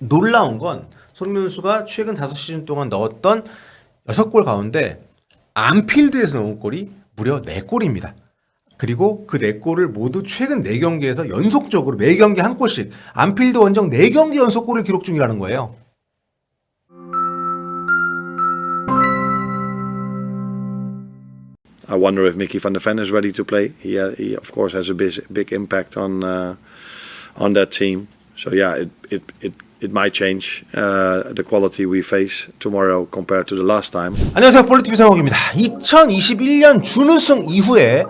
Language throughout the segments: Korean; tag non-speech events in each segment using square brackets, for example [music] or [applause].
놀라운 건 손흥민 선수가 최근 5시즌 동안 넣었던 6골 가운데 안필드에서 넣은 골이 무려 4골입니다. 그리고 그 4골을 모두 최근 4경기에서 연속적으로 매 경기 한 골씩 안필드 원정 4경기 연속골을 기록 중이라는 거예요. Uh, uh, it might change uh, the quality we face tomorrow compared to the last time. 안녕하세요. 볼리티비 성욱입니다. 2021년 준우승 이후에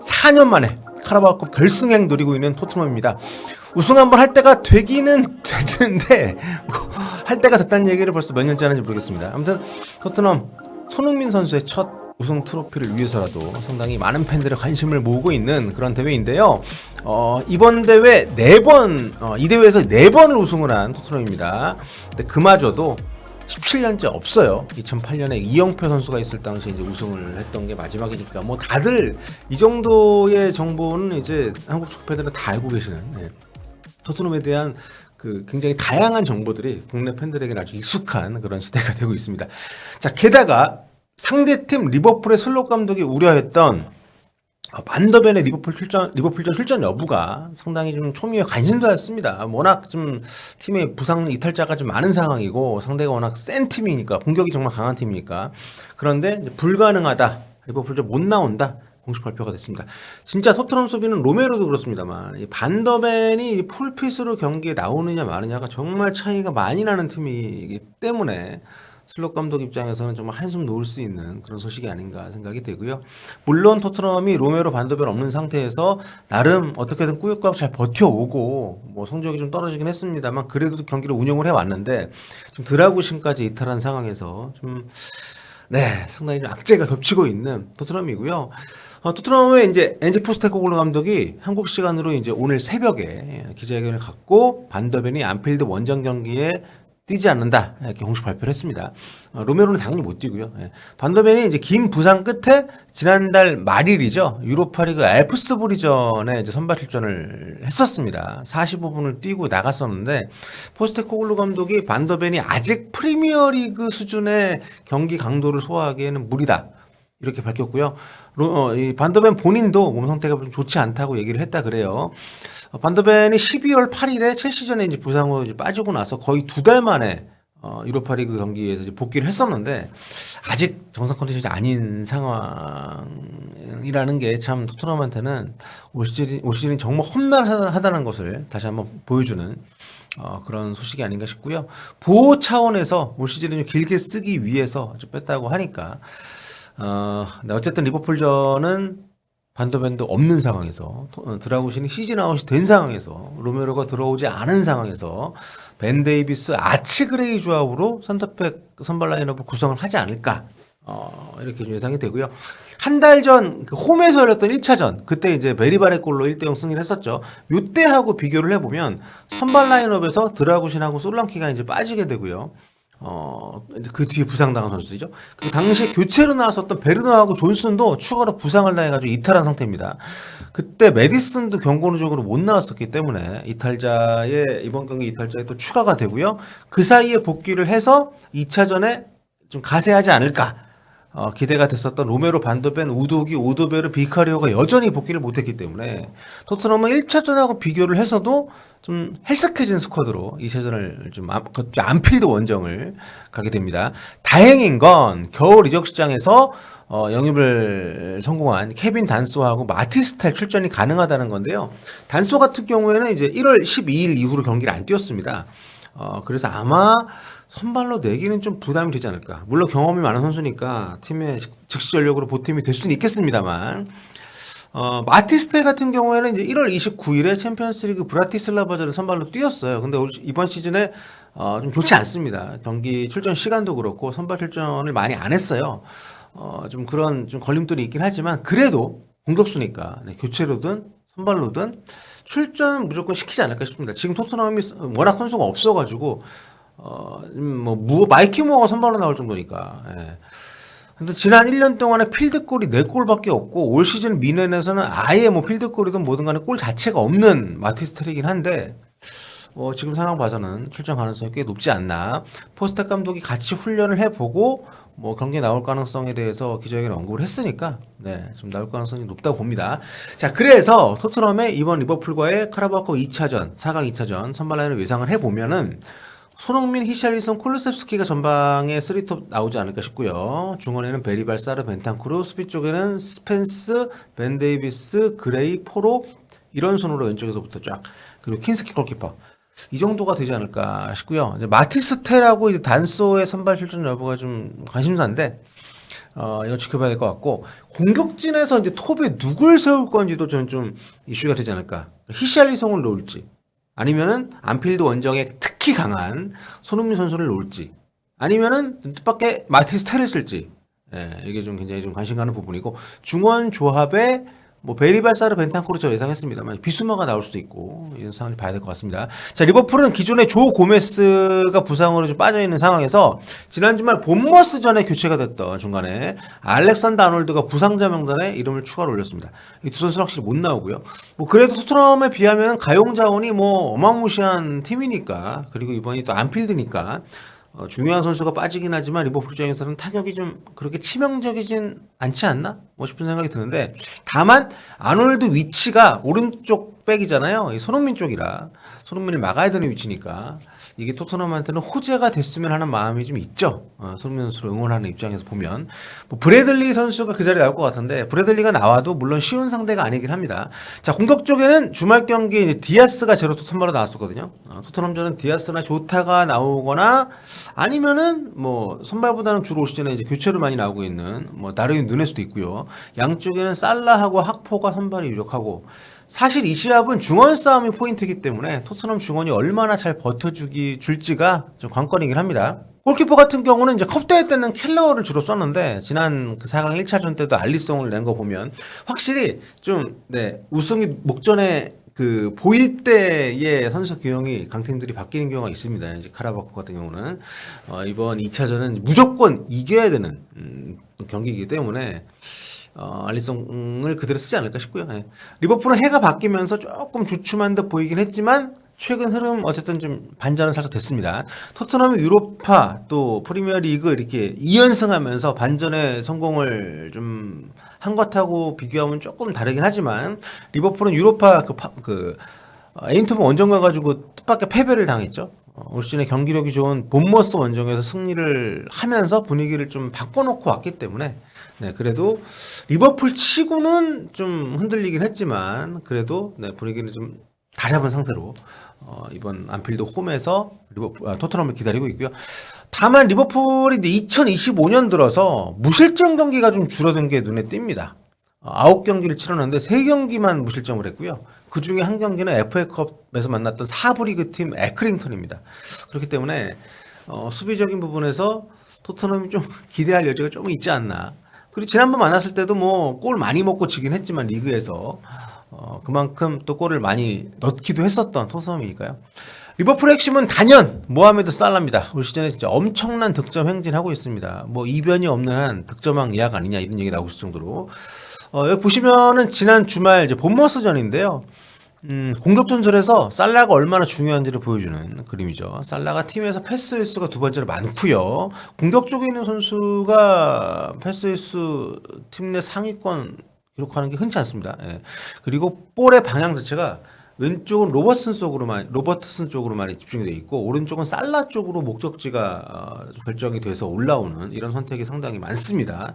4년 만에 카라바오컵 결승행 노리고 있는 토트넘입니다. 우승 한번 할 때가 되기는 [laughs] 됐는데 뭐 할 때가 됐다는 얘기를 벌써 몇 년째 하는지 모르겠습니다. 아무튼 토트넘 손흥민 선수의 첫 우승 트로피를 위해서라도 상당히 많은 팬들의 관심을 모으고 있는 그런 대회인데요. 어, 이번 대회 네 번, 어, 이 대회에서 네 번을 우승을 한 토트넘입니다. 근데 그마저도 17년째 없어요. 2008년에 이영표 선수가 있을 당시에 이제 우승을 했던 게 마지막이니까 뭐 다들 이 정도의 정보는 이제 한국 축구 팬들은 다 알고 계시는 예. 토트넘에 대한 그 굉장히 다양한 정보들이 국내 팬들에게는 아주 익숙한 그런 시대가 되고 있습니다. 자, 게다가 상대팀 리버풀의 슬롯 감독이 우려했던 어, 반더벤의 리버풀 출전 리버풀전 출전 여부가 상당히 좀 초미의 관심사였습니다. 워낙 좀 팀의 부상 이탈자가 좀 많은 상황이고 상대가 워낙 센 팀이니까 공격이 정말 강한 팀이니까 그런데 불가능하다 리버풀전 못 나온다 공식 발표가 됐습니다. 진짜 토트넘 수비는 로메로도 그렇습니다만 이 반더벤이 풀핏으로 경기에 나오느냐 마느냐가 정말 차이가 많이 나는 팀이기 때문에 슬롯 감독 입장에서는 정말 한숨 놓을 수 있는 그런 소식이 아닌가 생각이 되고요. 물론 토트넘이 로메로 반도벨 없는 상태에서 나름 어떻게든 꾸역꾸역 잘 버텨오고 뭐 성적이 좀 떨어지긴 했습니다만 그래도 경기를 운영을 해왔는데 지금 드라구신까지 이탈한 상황에서 좀 네, 상당히 좀 악재가 겹치고 있는 토트넘이고요. 어, 토트넘의 이제 엔지 포스테코글로 감독이 한국 시간으로 이제 오늘 새벽에 기자회견을 갖고 반더벤이 안필드 원정 경기에 뛰지 않는다 이렇게 공식 발표를 했습니다. 어, 로메로는 당연히 못 뛰고요. 예. 반더벤이 이제 긴 부상 끝에 지난달 말일이죠 유로파리그 알프스 브리전에 이제 선발 출전을 했었습니다. 45분을 뛰고 나갔었는데 포스테코글루 감독이 반더벤이 아직 프리미어리그 수준의 경기 강도를 소화하기에는 무리다. 이렇게 밝혔고요. 로, 어, 이 반더벤 본인도 몸 상태가 좀 좋지 않다고 얘기를 했다 그래요. 어, 반더벤이 12월 8일에 첼시전에 이제 부상으로 이제 빠지고 나서 거의 두 달 만에 어, 유로파 리그 경기에서 이제 복귀를 했었는데 아직 정상 컨디션이 아닌 상황이라는 게 참 토트넘한테는 올 시즌 올 시즌이 정말 험난하다는 것을 다시 한번 보여주는 어, 그런 소식이 아닌가 싶고요. 보호 차원에서 올 시즌을 좀 길게 쓰기 위해서 좀 뺐다고 하니까 어, 근데 어쨌든 리버풀전은 반도벤도 없는 상황에서 토- 어, 드라구신이 시즌 아웃이 된 상황에서 로메로가 들어오지 않은 상황에서 벤 데이비스 아치 그레이 조합으로 선터백 선발 라인업을 구성을 하지 않을까 어, 이렇게 좀 예상이 되고요. 한 달 전 홈에서 열렸던 1차전 그때 이제 베리바레 골로 1대0 승리를 했었죠. 요때하고 비교를 해보면 선발 라인업에서 드라구신하고 솔랑키가 이제 빠지게 되고요. 어, 그 뒤에 부상당한 선수들이죠. 그 당시에 교체로 나왔었던 베르너하고 존슨도 추가로 부상을 당해가지고 이탈한 상태입니다. 그때 메디슨도 경고 누적으로 못 나왔었기 때문에 이탈자의 이번 경기 이탈자에 또 추가가 되고요. 그 사이에 복귀를 해서 2차전에 좀 가세하지 않을까. 어, 기대가 됐었던 로메로 반도벤, 우도기, 오도베르, 비카리오가 여전히 복귀를 못했기 때문에 토트넘은 1차전하고 비교를 해서도 좀 헬스케진 스쿼드로 2차전을 좀 안필드 원정을 가게 됩니다. 다행인 건 겨울 이적 시장에서 어, 영입을 성공한 케빈 단소하고 마티스탈 출전이 가능하다는 건데요. 단소 같은 경우에는 이제 1월 12일 이후로 경기를 안 뛰었습니다. 어, 그래서 아마 선발로 내기는 좀 부담이 되지 않을까. 물론 경험이 많은 선수니까 팀의 즉- 즉시 전력으로 보탬이 될 수는 있겠습니다만, 어, 마티스텔 같은 경우에는 이제 1월 29일에 챔피언스리그 브라티슬라바전을 선발로 뛰었어요. 근데 이번 시즌에 어, 좀 좋지 않습니다. 경기 출전 시간도 그렇고 선발 출전을 많이 안 했어요. 어, 좀 그런 좀 걸림돌이 있긴 하지만 그래도 공격수니까 네, 교체로든 선발로든 출전 무조건 시키지 않을까 싶습니다. 지금 토트넘이 워낙 선수가 없어가지고 어, 음, 뭐, 무, 마이키 모어가 선발로 나올 정도니까. 예. 근데 지난 1년 동안에 필드골이 4골밖에 없고 올 시즌 미넨에서는 아예 뭐 필드골이든 뭐든 간에 골 자체가 없는 마티스텔이긴 한데 어, 지금 상황 봐서는 출전 가능성이 꽤 높지 않나. 포스텍 감독이 같이 훈련을 해보고 뭐 경기에 나올 가능성에 대해서 기자회견 언급을 했으니까 네, 좀 나올 가능성이 높다고 봅니다. 자, 그래서 토트넘의 이번 리버풀과의 카라바오컵 2차전, 4강 2차전 선발 라인을 예상을 해보면은 손흥민, 히샬리son, 콜루셉스키가 전방에 3톱 나오지 않을까 싶고요. 중원에는 베리발, 사르, 벤탄쿠르, 수비 쪽에는 스펜스, 벤 데이비스, 그레이, 포로 이런 순으로 왼쪽에서부터 쫙 그리고 킨스키 골키퍼 이 정도가 되지 않을까 싶고요. 이제 마티스테라고 이제 단소의 선발 출전 여부가 좀 관심사인데 어, 이거 지켜봐야 될 것 같고 공격진에서 이제 톱에 누굴 세울 건지도 저는 좀 이슈가 되지 않을까. 히샬리송을 놓을지 아니면은 안필드 원정에 특 히 강한 손흥민 선수를 놓을지 아니면은 뜻밖의 마티스테를 쓸지 예, 이게 좀 굉장히 좀 관심 가는 부분이고 중원 조합에 뭐 베리발사르 벤탄코르 저 예상했습니다만 비수마가 나올 수도 있고 이런 상황을 봐야 될 것 같습니다. 자 리버풀은 기존에 조 고메스가 부상으로 좀 빠져 있는 상황에서 지난 주말 본머스 전에 교체가 됐던 중간에 알렉산더 아놀드가 부상자 명단에 이름을 추가로 올렸습니다. 이 두 선수는 확실히 못 나오고요. 뭐 그래도 토트넘에 비하면 가용 자원이 뭐 어마무시한 팀이니까 그리고 이번이 또 안필드니까 어, 중요한 선수가 빠지긴 하지만 리버풀 입장에서는 타격이 좀 그렇게 치명적이진 않지 않나? 뭐 싶은 생각이 드는데 다만 아놀드 위치가 오른쪽 백이잖아요. 이 손흥민 쪽이라 손흥민을 막아야 되는 위치니까 이게 토트넘한테는 호재가 됐으면 하는 마음이 좀 있죠. 어, 손흥민 선수를 응원하는 입장에서 보면 뭐 브래들리 선수가 그 자리에 나올 것 같은데 브래들리가 나와도 물론 쉬운 상대가 아니긴 합니다. 자 공격 쪽에는 주말 이제 디아스가 제로 토트넘으로 나왔었거든요. 어, 토트넘전은 디아스나 조타가 나오거나 아니면은 뭐 선발보다는 주로 올 시즌에 이제 교체로 많이 나오고 있는 뭐 다르인 눈에서도 있고요. 양쪽에는 살라하고 학포가 선발이 유력하고 사실 이 시합은 중원 싸움이 포인트이기 때문에 토트넘 중원이 얼마나 잘 버텨주기 줄지가 좀 관건이긴 합니다. 골키퍼 같은 경우는 이제 컵대회 때는 켈러를 주로 썼는데 지난 그 4강 1차전 때도 알리송을 낸 거 보면 확실히 좀 네, 우승이 목전에 그 보일 때의 선수 기용이 강팀들이 바뀌는 경우가 있습니다. 이제 카라바코 같은 경우는 어, 이번 2차전은 무조건 이겨야 되는 음, 경기이기 때문에 어, 알리송을 그대로 쓰지 않을까 싶고요. 예. 리버풀은 해가 바뀌면서 조금 주춤한 듯 보이긴 했지만 최근 흐름 어쨌든 좀 반전은 살짝 됐습니다. 토트넘이 유로파 또 프리미어리그 이렇게 2연승하면서 반전의 성공을 좀 한 것하고 비교하면 조금 다르긴 하지만 리버풀은 유로파 그, 파, 그 어, 에인트문 원정 가가지고 뜻밖의 패배를 당했죠. 어, 올 시즌에 경기력이 좋은 본머스 원정에서 승리를 하면서 분위기를 좀 바꿔놓고 왔기 때문에 네 그래도 리버풀 치고는 좀 흔들리긴 했지만 그래도 네 분위기는 좀 다잡은 상태로 어, 이번 안필드 홈에서 리버풀, 아, 토트넘을 기다리고 있고요. 다만 리버풀이 이제 2025년 들어서 무실점 경기가 좀 줄어든 게 눈에 띕니다. 어, 아홉 경기를 치렀는데 세 경기만 무실점을 했고요. 그 중에 한 경기는 FA컵에서 만났던 사부리그 팀 에크링턴입니다. 그렇기 때문에 어, 수비적인 부분에서 토트넘이 좀 [laughs] 기대할 여지가 좀 있지 않나. 그리고 지난번 만났을 때도 뭐 골 많이 먹고 지긴 했지만 리그에서 어, 그만큼 또 골을 많이 넣기도 했었던 토트넘이니까요. 리버풀의 핵심은 단연 모하메드 살라입니다. 올 시즌에 진짜 엄청난 득점 행진하고 있습니다. 뭐 이변이 없는 한 득점왕 예약 아니냐 이런 얘기 나오고 있을 정도로 어, 여기 보시면은 지난 주말 이제 본머스전인데요. 음, 공격 전술에서 살라가 얼마나 중요한지를 보여주는 그림이죠. 살라가 팀에서 패스 횟수가 두 번째로 많고요. 공격 쪽에 있는 선수가 패스 횟수 팀 내 상위권 기록하는 게 흔치 않습니다. 예. 그리고 볼의 방향 자체가 왼쪽은 로버슨 쪽으로만 로버트슨 쪽으로 많이 집중이 돼 있고 오른쪽은 살라 쪽으로 목적지가 어, 결정이 돼서 올라오는 이런 선택이 상당히 많습니다.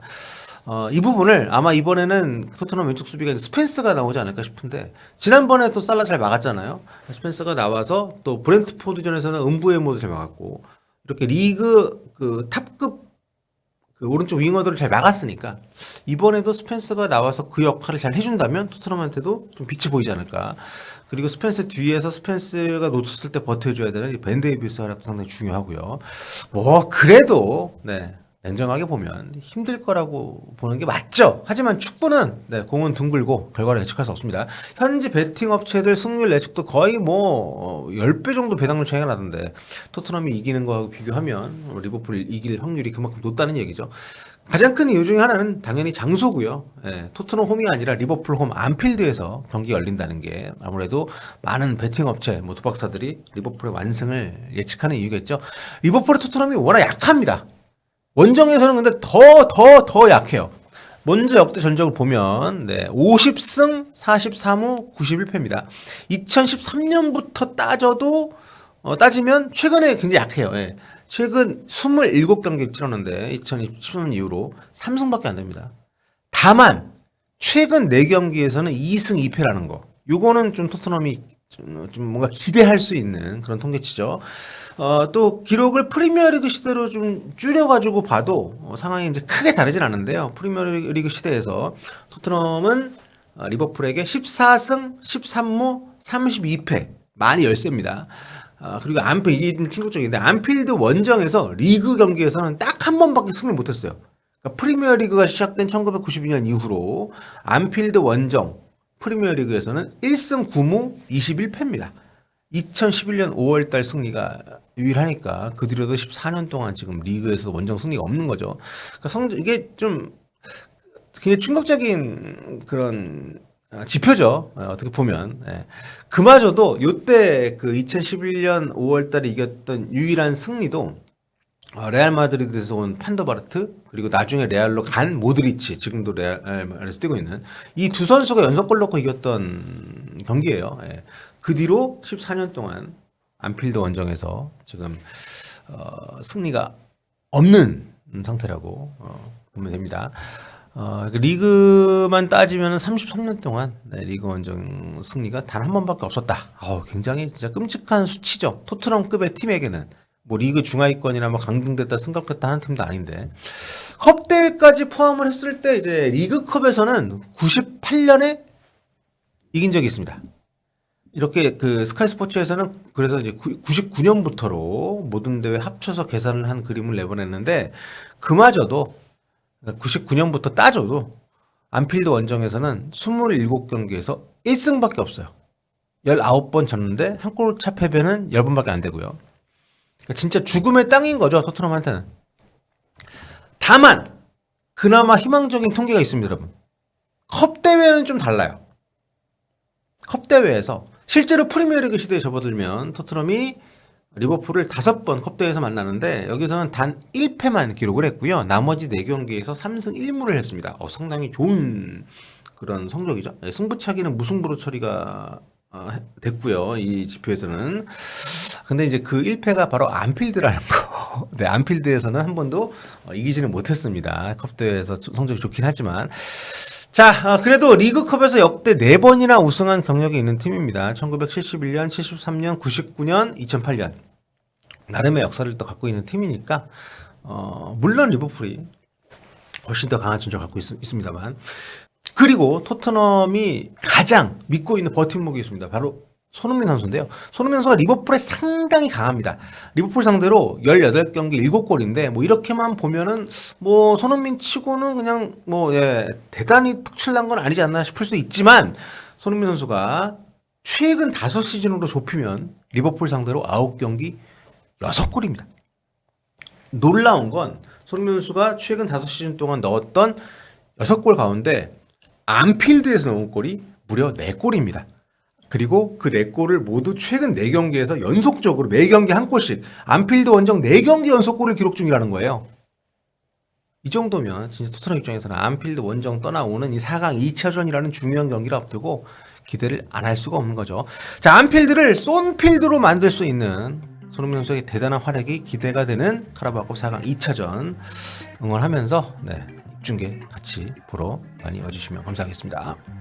어, 이 부분을 아마 이번에는 토트넘 왼쪽 수비가 스펜스가 나오지 않을까 싶은데 지난번에 또 살라 잘 막았잖아요. 스펜스가 나와서 또 브렌트포드전에서는 음부의 모드 잘 막았고 이렇게 리그 그 탑급 그 오른쪽 윙어들을 잘 막았으니까 이번에도 스펜스가 나와서 그 역할을 잘 해준다면 토트넘한테도 좀 빛이 보이지 않을까. 그리고 스펜스 뒤에서 스펜스가 놓쳤을 때 버텨줘야 되는 이 밴데이비스 활약도 상당히 중요하고요. 뭐 그래도 네 냉정하게 보면 힘들 거라고 보는 게 맞죠. 하지만 축구는 네, 공은 둥글고 결과를 예측할 수 없습니다. 현지 베팅 업체들 승률 예측도 거의 뭐 어, 10배 정도 배당률 차이가 나던데 토트넘이 이기는 거하고 비교하면 리버풀이 이길 확률이 그만큼 높다는 얘기죠. 가장 큰 이유 중에 하나는 당연히 장소고요. 예, 토트넘 홈이 아니라 리버풀 홈 안필드에서 경기 열린다는 게 아무래도 많은 베팅 업체, 뭐 도박사들이 리버풀의 완승을 예측하는 이유겠죠. 리버풀의 토트넘이 워낙 약합니다. 원정에서는 근데 더, 더, 더 약해요. 먼저 역대 전적을 보면, 네, 50승 43무 91패입니다. 2013년부터 따져도, 어, 따지면 최근에 굉장히 약해요. 예. 최근 27경기 치렀는데, 2013년 이후로 3승밖에 안 됩니다. 다만, 최근 4경기에서는 2승 2패라는 거. 요거는 좀 토트넘이 좀, 좀 뭔가 기대할 수 있는 그런 통계치죠. 어, 또 기록을 프리미어리그 시대로 좀 줄여가지고 봐도 어, 상황이 이제 크게 다르진 않은데요. 프리미어리그 시대에서 토트넘은 어, 리버풀에게 14승 13무 32패 많이 열세입니다. 아, 그리고 안필 이게 좀 충격적인데 안필드 원정에서 리그 경기에서는 딱 한 번밖에 승을 못했어요. 그러니까 프리미어리그가 시작된 1992년 이후로 안필드 원정 프리미어리그에서는 1승 9무 21패입니다. 2011년 5월 달 승리가 유일하니까 그 뒤로도 14년 동안 지금 리그에서 원정 승리가 없는 거죠. 그러니까 성 이게 좀 굉장히 충격적인 그런 아, 지표죠. 어, 어떻게 보면 예. 그마저도 요때 그 2011년 5월 달에 이겼던 유일한 승리도 어, 레알 마드리드에서 온 판더바르트 그리고 나중에 레알로 간 모드리치 지금도 레알에서 뛰고 있는 이 두 선수가 연속골 넣고 이겼던 경기예요. 예. 그 뒤로 14년 동안 안필드 원정에서 지금 어, 승리가 없는 상태라고 어, 보면 됩니다. 어, 그 리그만 따지면 33년 동안 네, 리그 원정 승리가 단 한 번밖에 없었다. 아우, 굉장히 진짜 끔찍한 수치죠. 토트넘급의 팀에게는 뭐 리그 중하위권이나 뭐 강등됐다 승격됐다 하는 팀도 아닌데 컵 대회까지 포함을 했을 때 이제 리그컵에서는 98년에 이긴 적이 있습니다. 이렇게 그 스카이 스포츠에서는 그래서 이제 99년부터로 모든 대회 합쳐서 계산을 한 그림을 내보냈는데 그마저도 99년부터 따져도 안필드 원정에서는 27경기에서 1승밖에 없어요. 19번 졌는데 한 골 차 패배는 10번밖에 안 되고요. 그러니까 진짜 죽음의 땅인 거죠, 토트넘한테는. 다만 그나마 희망적인 통계가 있습니다, 여러분. 컵 대회는 좀 달라요. 컵 대회에서 실제로 프리미어리그 시대에 접어들면 토트넘이 리버풀을 다섯 번 컵대회에서 만나는데 여기서는 단 1패만 기록을 했고요. 나머지 4경기에서 3승 1무를 했습니다. 어, 상당히 좋은 그런 성적이죠. 네, 승부차기는 무승부로 처리가 어, 됐고요. 이 지표에서는. 근데 이제 그 1패가 바로 안필드라는 거. [laughs] 네, 안필드에서는 한 번도 어, 이기지는 못했습니다. 컵대회에서 성적이 좋긴 하지만. 자, 어, 그래도 리그컵에서 역대 4번이나 우승한 경력이 있는 팀입니다. 1971년, 73년, 99년, 2008년. 나름의 역사를 또 갖고 있는 팀이니까, 어, 물론 리버풀이 훨씬 더 강한 전적을 갖고 있, 있습니다만. 그리고 토트넘이 가장 믿고 있는 버팀목이 있습니다. 바로 손흥민 선수인데요. 손흥민 선수가 리버풀에 상당히 강합니다. 리버풀 상대로 18경기 7골인데 뭐 이렇게만 보면은 뭐 손흥민 치고는 그냥 뭐 예, 대단히 특출난 건 아니지 않나 싶을 수 있지만 손흥민 선수가 최근 5시즌으로 좁히면 리버풀 상대로 9경기 6골입니다. 놀라운 건 손흥민 선수가 최근 5시즌 동안 넣었던 6골 가운데 안필드에서 넣은 골이 무려 4골입니다. 그리고 그네 골을 모두 최근 네 경기에서 연속적으로 매 경기 한 골씩 안필드 원정 네 경기 연속 골을 기록 중이라는 거예요. 이 정도면 진짜 토트넘 입장에서는 안필드 원정 떠나오는 이 4강 2차전이라는 중요한 경기를 앞두고 기대를 안 할 수가 없는 거죠. 자, 안필드를 쏜필드로 만들 수 있는 손흥민 선수의 대단한 활약이 기대가 되는 카라바오컵 4강 2차전 응원하면서 네, 중계 같이 보러 많이 와주시면 감사하겠습니다.